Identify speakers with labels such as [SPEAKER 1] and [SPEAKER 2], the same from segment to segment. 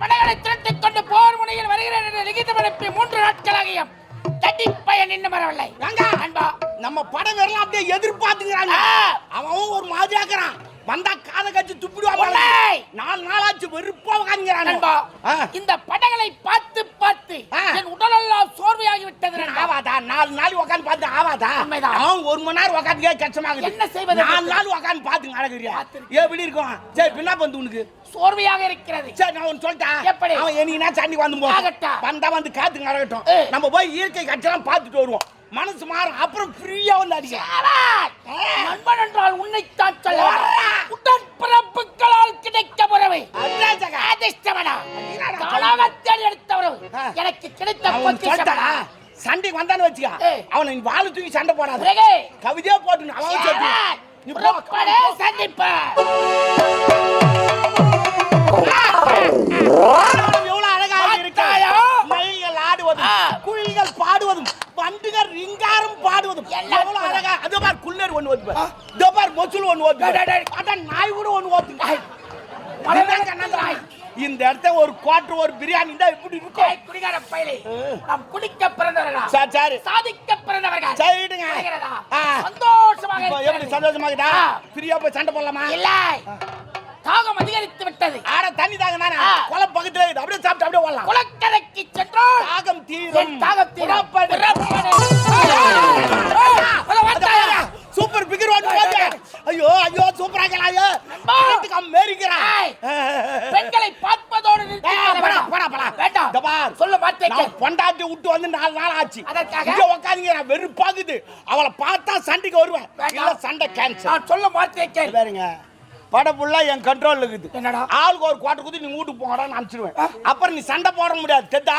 [SPEAKER 1] படைகளை திரட்டிக் கொண்டு போர் முனையில் வருகிறேன் என்று லிகிதம் அனுப்பி மூன்று நாட்களாகியும் தட்டி பயன் இன்னும் வரவில்லை? அன்பா.
[SPEAKER 2] நம்ம படம் வரலாம் அப்படியே எதிர்பார்த்துக்கிறாங்க. அவன் ஒரு மாதிரியாக்குறான் வந்தா காதை கட்டி துப்பிடுவான்
[SPEAKER 1] உன்னை!
[SPEAKER 2] நாலு நாளாச்சு வெறுப்பா உட்காந்துக்கிறான்
[SPEAKER 1] நண்பா இந்த படங்களை பார்த்து பார்த்து. என் உடலெல்லாம் சோர்வையாகி விட்டது.
[SPEAKER 2] ஆவாதா நாலு நாள் உட்காந்து பார்த்து ஆவாதா. அவன் ஒரு மணி நேரம் உட்காந்து கஷ்டமாகுது
[SPEAKER 1] என்ன செய்வது?
[SPEAKER 2] நாலு நாள் உட்காந்து அழகிறியா
[SPEAKER 1] பார்த்திருக்கேன்.
[SPEAKER 2] எப்படி இருக்கும் சரி பின்னா வந்து உனக்கு
[SPEAKER 1] சோர்வையாக இருக்கிறது
[SPEAKER 2] சரி நான் ஒன்று சொல்லிட்டேன்
[SPEAKER 1] எப்படி?
[SPEAKER 2] அவன் என்னைக்குனா சண்டி வந்து போ
[SPEAKER 1] ஆகட்டும்.
[SPEAKER 2] வந்தா வந்து காத்துங்க அழகட்டும். நம்ம போய் இயற்கை காட்சியெல்லாம் பார்த்துட்டு வருவோம் மனசு மாறும். அப்புறம் ஃப்ரீயா வந்து அடிக்கலாம்.
[SPEAKER 1] நண்பன் என்றால் உன்னைத்தான் சொல்ல
[SPEAKER 2] வரா.
[SPEAKER 1] உடன்பிறப்புகளால் கிடைக்க உறவு. அதிர்ஷ்டமடா. தேடி எடுத்த உறவு. எனக்கு கிடைத்த
[SPEAKER 2] சண்டைக்கு வந்தான்னு வச்சுக்க. அவனை வாழ தூக்கி சண்டை போடாத. கவிதையா போட்டு அவன் சொல்லி நீ
[SPEAKER 1] சந்திப்ப
[SPEAKER 2] நாய் கூட. இந்த இடத்த ஒரு குவார்டர் ஒரு பிரியாணி தான் இப்படி இருக்கும்.
[SPEAKER 1] குடிகார பயலே நாம் குடிக்க பிறந்தவர்களா?
[SPEAKER 2] சரி சரி.
[SPEAKER 1] சாதிக்க பிறந்தவர்கள்?
[SPEAKER 2] சரிடுங்க.
[SPEAKER 1] சந்தோஷமாக
[SPEAKER 2] எப்படி. சந்தோஷமாகுதா
[SPEAKER 1] ஆ.
[SPEAKER 2] ஃப்ரீயா போய் சண்டை போடலாமா?
[SPEAKER 1] இல்லை. தாகம் அதிகரித்து விட்டது.
[SPEAKER 2] ஆட தண்ணி நானே
[SPEAKER 1] ஆ.
[SPEAKER 2] குளம் பக்கத்துல. அப்படியே சாப்பிட்டு அப்படியே ஓடலாம்.
[SPEAKER 1] குளக்கரைக்கு சென்றோம்.
[SPEAKER 2] தாகம் தீரும்.
[SPEAKER 1] தாகம் தீரும்.
[SPEAKER 2] புறப்படு.
[SPEAKER 1] புறப்படு. ஏய், ஏய், ஏய், உள்ள வாத்தாயா?
[SPEAKER 2] சூப்பர் பிகர் வந்து போது ஐயோ ஐயோ சூப்பரா இருக்கலாயோ
[SPEAKER 1] நண்பா.
[SPEAKER 2] வீட்டுக்கு அமெரிக்கிறான்
[SPEAKER 1] ஏய், பெண்களை பார்ப்பதோடு நிறுத்திக் கொள்ள
[SPEAKER 2] போடா
[SPEAKER 1] வேண்டாம்.
[SPEAKER 2] போடா போடா
[SPEAKER 1] வேண்டாம்
[SPEAKER 2] இந்த பார்.
[SPEAKER 1] சொல்ல வார்த்தை
[SPEAKER 2] நான் பொண்டாட்டி விட்டு வந்து நாலு நாள் ஆச்சு
[SPEAKER 1] அதற்காக?
[SPEAKER 2] இங்க உட்காந்துங்க வெறுப்பாகுது அவளை பார்த்தா சண்டைக்கு வருவேன். இல்ல சண்டை கேன்சல்
[SPEAKER 1] நான் சொல்ல வார்த்தை கேள்
[SPEAKER 2] பாருங்க படம் ஃபுல்லா என் கண்ட்ரோல்ல இருக்குது
[SPEAKER 1] என்னடா?
[SPEAKER 2] ஆளுக்கு ஒரு கோட்டை குத்தி நீ வீட்டுக்கு போங்கடான்னு அனுப்பிச்சிடுவேன் அப்புறம் நீ சண்டை போட முடியாது தெத்தா.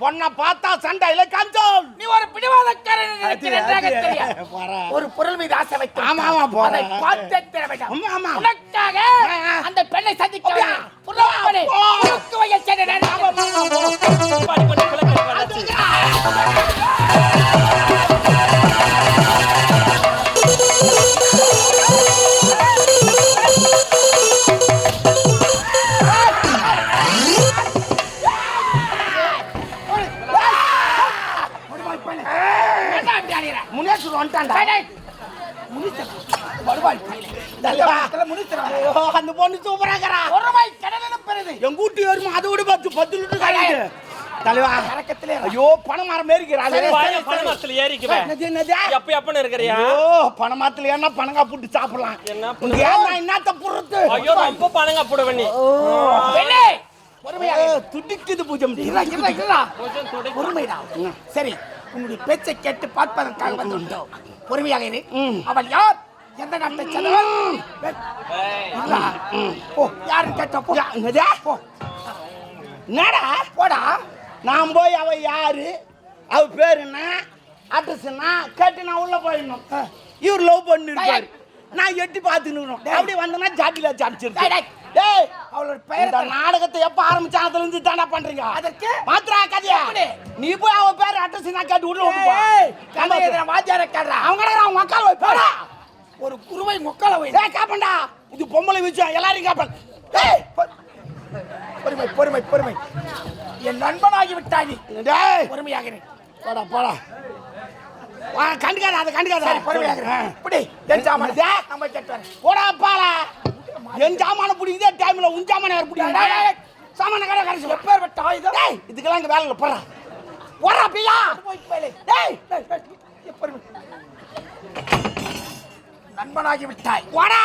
[SPEAKER 2] பொண்ணை பார்த்தா சண்டை இல்ல கஞ்சோல்
[SPEAKER 1] நீ ஒரு பிடிவாதக்காரன். ஒரு பொருள் மீது ஆசை வைத்து
[SPEAKER 2] ஆமா, ஆமா, போறேன்.
[SPEAKER 1] அதை பார்த்தே.
[SPEAKER 2] ஆமா.
[SPEAKER 1] உனக்காக. அந்த பெண்ணை சந்திக்க
[SPEAKER 2] அந்த பொண்ணு சூப்பராக ஒரு
[SPEAKER 1] ஒருவாய்
[SPEAKER 2] எங்க வீட்டு வருமா? அதை விட பத்து பத்து லிட்டர் கழியுது தலைவா.
[SPEAKER 1] இறக்கத்திலே வா.
[SPEAKER 2] ஐயோ பணம் மரம் மேரிக்கிறாள்
[SPEAKER 3] வாயை பணமரத்துல
[SPEAKER 2] என்னது
[SPEAKER 3] எப்ப எப்பன்னு இருக்கிறியா?
[SPEAKER 2] ஐயோ பணமாத்துல என்ன பணங்கா புட்டு சாப்பிடலாம்.
[SPEAKER 3] என்ன
[SPEAKER 2] ஏன்னா என்னத்த புறத்து
[SPEAKER 3] ஐயோ, ரொம்ப பணங்க போடுவ நீ.
[SPEAKER 1] பெண்ணே.
[SPEAKER 2] துடிக்குது பூஜம்.
[SPEAKER 1] பொறுமைடா. சரி உன்னுடைய பேச்சை கேட்டு பார்ப்பதற்காக வந்துவிட்டோம் பொறுமையாக இரு. அவள் யார்? எந்த நாட்டை சேர்ந்தவள்
[SPEAKER 3] ஏய்,
[SPEAKER 1] இருடா. போ யாருன்னு கேட்டா போ.
[SPEAKER 2] என்னடா?
[SPEAKER 1] போடா.
[SPEAKER 2] நான் போய் அவ யாரு? அவ பேர் என்ன? அட்ரஸ் என்ன? கேட்டு நான் உள்ள போயிடணும். இவர் லவ் பண்ணி இருக்காரு நான் எட்டி பார்த்துன்னு அப்படி வந்தனா ஜாட்டில
[SPEAKER 1] டேய்,
[SPEAKER 2] சாப்பிச்சிருக்கேன்
[SPEAKER 1] டேய். அவளோட பெயர்
[SPEAKER 2] நாடகத்தை எப்ப ஆரம்பிச்சா அதுல இருந்து தானே பண்றீங்க?
[SPEAKER 1] அதற்கு?
[SPEAKER 2] மாத்திரா கதையா? நீ போய் அவ பேர் அட்ரஸ் நான் கேட்டு உள்ள விட்டு போ.
[SPEAKER 1] கதை வாத்தியார கேடுறா?
[SPEAKER 2] அவங்க அவங்க உக்கால போய் போடா.
[SPEAKER 1] ஒரு குருவை முக்கால வை.
[SPEAKER 2] ஏய் காப்பண்டா. இது பொம்பளை விஷயம். எல்லாரையும் காப்பன். டேய்
[SPEAKER 1] பொறுமை பொறுமை பொறுமை. என் நண்பனாகி விட்டாய் நீ.
[SPEAKER 2] டேய்.
[SPEAKER 1] பொறுமையாக இரு
[SPEAKER 2] போடா. போடா வா கண்டுக்காத அதை கண்டுக்காத.
[SPEAKER 1] சரி பொறுமையாக இரு இப்படி என் சாமான. நம்ம கேட்டு வரேன்
[SPEAKER 2] போடா பாலா என் சாமான பிடிக்குதே டைம்ல உன் சாமான யார் பிடிக்குது. சாமான கடை கடைசி
[SPEAKER 1] எப்பேர் விட்ட ஆயுதம்?
[SPEAKER 2] டேய் இதுக்கெல்லாம் இங்க வேலை இல்லை போடா பியா
[SPEAKER 1] போய் போயிலே.
[SPEAKER 2] டேய்
[SPEAKER 1] எப்படி? நண்பனாகி விட்டாய்
[SPEAKER 2] போடா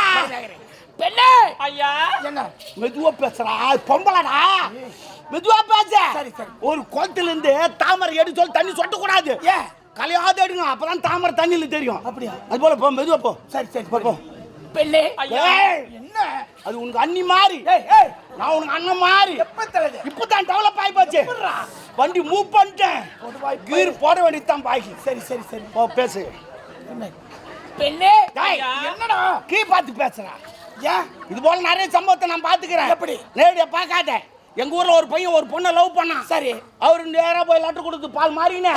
[SPEAKER 1] பெண்ணே!
[SPEAKER 3] ஐயா,
[SPEAKER 1] என்ன?
[SPEAKER 2] மெதுவா பேசுறா. பொம்பளடா! மெதுவா பேச.
[SPEAKER 1] சரி, சரி.
[SPEAKER 2] ஒரு குளத்துல இருந்து தாமரை எடு சொல்லி தண்ணி சொட்ட கூடாது
[SPEAKER 1] ஏன்?
[SPEAKER 2] கலையாத எடுங்க அப்பதான் தாமரை தண்ணியில தெரியும்.
[SPEAKER 1] அப்படியா?
[SPEAKER 2] அது போல போ மெதுவா போ.
[SPEAKER 1] சரி சரி
[SPEAKER 2] போ. போ
[SPEAKER 1] பெண்ணே
[SPEAKER 3] ஐயா.
[SPEAKER 1] என்ன?
[SPEAKER 2] அது உனக்கு அண்ணி மாதிரி
[SPEAKER 1] ஏய் ஏய்!
[SPEAKER 2] நான் உனக்கு அண்ணன் மாதிரி
[SPEAKER 1] எப்ப தரது
[SPEAKER 2] இப்பதான் டெவலப் ஆகி போச்சு வண்டி மூவ் பண்ணிட்டேன். கீர் போட. வேண்டியது தான் பாக்கி.
[SPEAKER 1] சரி சரி சரி.
[SPEAKER 2] ஓ பேசு.
[SPEAKER 1] பெண்ணே. என்னடா?
[SPEAKER 2] கீ பார்த்து பேசுறா.
[SPEAKER 1] ஏன்
[SPEAKER 2] இது போல நிறைய சம்பவத்தை நான் பாத்துக்கிறேன்
[SPEAKER 1] எப்படி?
[SPEAKER 2] நேரடியா பார்க்காத. எங்க ஊர்ல ஒரு பையன் ஒரு பொண்ணை லவ் பண்ணான்.
[SPEAKER 1] சரி.
[SPEAKER 2] அவரு நேரா போய் லெட்டர் கொடுத்து பால் மாறினே.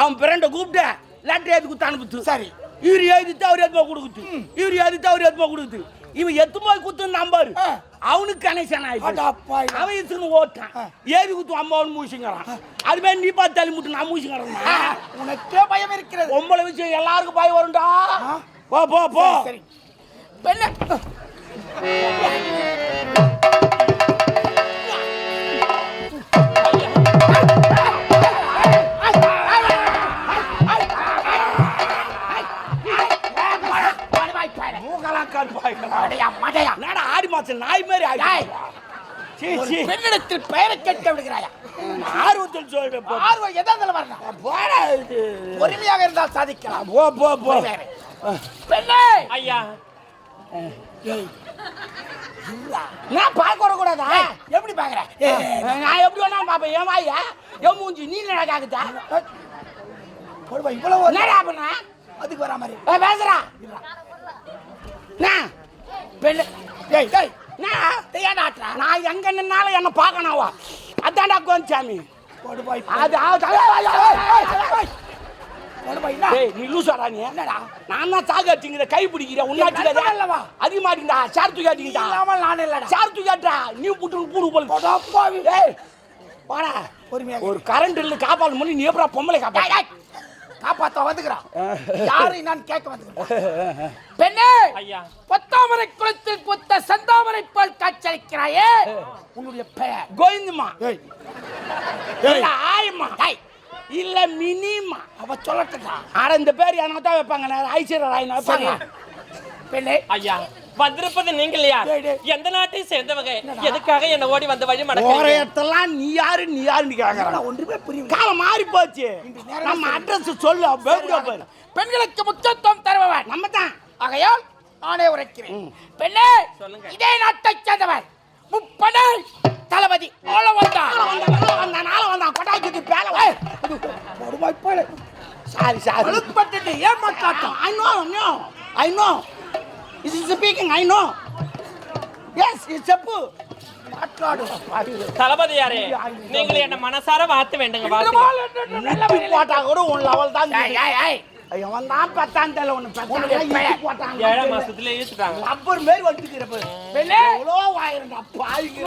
[SPEAKER 2] அவன் பிறண்ட கூப்பிட்டு லெட்டர் எழுதி கொடுத்து அனுப்புத்து.
[SPEAKER 1] சரி.
[SPEAKER 2] இவரு எழுதிட்டு அவர் எதுமா கொடுக்குது இவரு எழுதிட்டு அவர் எதுமா கொடுக்குது இவன் எத்து போய் குத்து நம்பாரு. அவனுக்கு கனெக்ஷன் ஆயிடுச்சு. அவன் இசுன்னு ஓட்டான். ஏவி குத்து அம்மாவன் மூசிங்கிறான். அது மாதிரி நீ பார்த்து தள்ளி முட்டு நான் மூசிங்கிறேன்.
[SPEAKER 1] உனக்கே பயம் இருக்கிறது.
[SPEAKER 2] பொம்பளை விஷயம் எல்லாருக்கும் பயம் வரும்டா. போ போ போ.
[SPEAKER 1] சரி, பெண்ணிடத்தில் பெயரை கேட்க விடுகிறாயா?
[SPEAKER 2] ஆர்வத்தில் சொல்றேன்.
[SPEAKER 1] ஆர்வம் எதாவது வரணும்
[SPEAKER 2] போடா.
[SPEAKER 1] பொறுமையாக இருந்தால் சாதிக்கலாம்.
[SPEAKER 2] போ போ போ.
[SPEAKER 1] பெண்ணே.
[SPEAKER 3] ஐயா.
[SPEAKER 2] நான் பார்க்க வரக்கூடாதா?
[SPEAKER 1] ஏய், எப்படி பாக்குற
[SPEAKER 2] நான் எப்படி வேணா பாப்பேன் ஏன் வாயா? என் மூஞ்சி நீ என்ன காக்குதா?
[SPEAKER 1] பொறுமை இவ்வளவு ஒரு-
[SPEAKER 2] என்னடா பண்ண
[SPEAKER 1] அதுக்கு வரா மாதிரி
[SPEAKER 2] ஏய், பேசுறா நான்.
[SPEAKER 1] பெண்ணு. டேய் டேய் ஆட்டுறா
[SPEAKER 2] நான் எங்க நின்னாலும் என்ன பார்க்கணாவா அதான்டா கோன்சாமி
[SPEAKER 1] போடு போய்.
[SPEAKER 2] அது
[SPEAKER 1] போடு
[SPEAKER 2] நீ லூசாடா நீ?
[SPEAKER 1] என்னடா?
[SPEAKER 2] நான் தான் சாக அடிச்சுங்கிற கை பிடிக்கிற உன்னாச்சு
[SPEAKER 1] நண்பன் அல்லவா?
[SPEAKER 2] அதிகமாட்டிங்கடா சார் தூக்கி அடிக்கிட்டா
[SPEAKER 1] இல்லாமல் நான் இல்லடா.
[SPEAKER 2] சார் தூக்கி அட்டா நீ புட்டு பூடு போல. வாடா.
[SPEAKER 1] பொறுமையாக
[SPEAKER 2] ஒரு கரண்ட் இல்ல காப்பாத்து பண்ணி நீ எப்படா பொம்பளை
[SPEAKER 1] டேய்,
[SPEAKER 2] காப்பாத்த
[SPEAKER 1] வந்துக்கிறான். யாரை நான் கேட்க வந்துக்கிறேன். பெண்ணே
[SPEAKER 3] ஐயா.
[SPEAKER 1] பத்தாமரை குளத்தில் புத்த செந்தாமரை போல் காட்சியளிக்கிறாயே. உன்னுடைய பெயர்.
[SPEAKER 2] இல்ல ஆயம்மா.
[SPEAKER 1] டேய்.
[SPEAKER 2] இல்ல மினிமா
[SPEAKER 1] அவ சொல்லட்டுடா
[SPEAKER 2] ஆனா இந்த பேர் எனக்கு தான் வைப்பாங்க. நான் ஐஸ்வர்யா ராய்
[SPEAKER 1] பெண்ணே.
[SPEAKER 3] ஐயா. வந்திருப்பது நீங்கள் யார். எந்த நாட்டை சேர்ந்தவங்க? எதுக்காக என்ன ஓடி வந்த வழி மடக்கிறீங்க?
[SPEAKER 2] ஓரையத்தெல்லாம் நீ யாரு நீ யாருன்னு கேக்குறான்.
[SPEAKER 1] நான் ஒன்றுமே புரியவில்லை
[SPEAKER 2] காலம் மாறி போச்சு. நம்ம அட்ரஸ் சொல்லு பாரு
[SPEAKER 1] பெண்களுக்கு முக்கியத்துவம் தருபவன்.
[SPEAKER 2] நம்ம தான்
[SPEAKER 1] ஆகையால் நானே உரைக்கிறேன். பெண்ணே
[SPEAKER 3] சொல்லுங்க.
[SPEAKER 1] இதே நாட்டைச் சேர்ந்தவன். முப்படை தளபதி ஆள வந்தான்
[SPEAKER 2] வந்தான் நாள வந்தான் கொட்டாய்க்கு பேல
[SPEAKER 1] வருவாய் போல
[SPEAKER 2] sorry sorry.
[SPEAKER 1] ஏமாற்றாட்டம்
[SPEAKER 2] I know no I know இது is speaking I know yes it's செப்பு
[SPEAKER 3] தளபதியாரே நீங்கள் என்ன மனசார வாழ்த்து வேண்டுங்க
[SPEAKER 2] போட்டா கூட உன் லெவல் தான். அவன் தான் பத்தாம் தேல ஒன்று. போட்டாங்க.
[SPEAKER 3] ஏழாம் மாசத்துல இழுத்துட்டாங்க.
[SPEAKER 2] ரப்பர் மாரி வந்துக்கிறப்ப
[SPEAKER 1] பெண்ணே.
[SPEAKER 2] எவ்வளோ வாயிருந்தா பாய்க்கு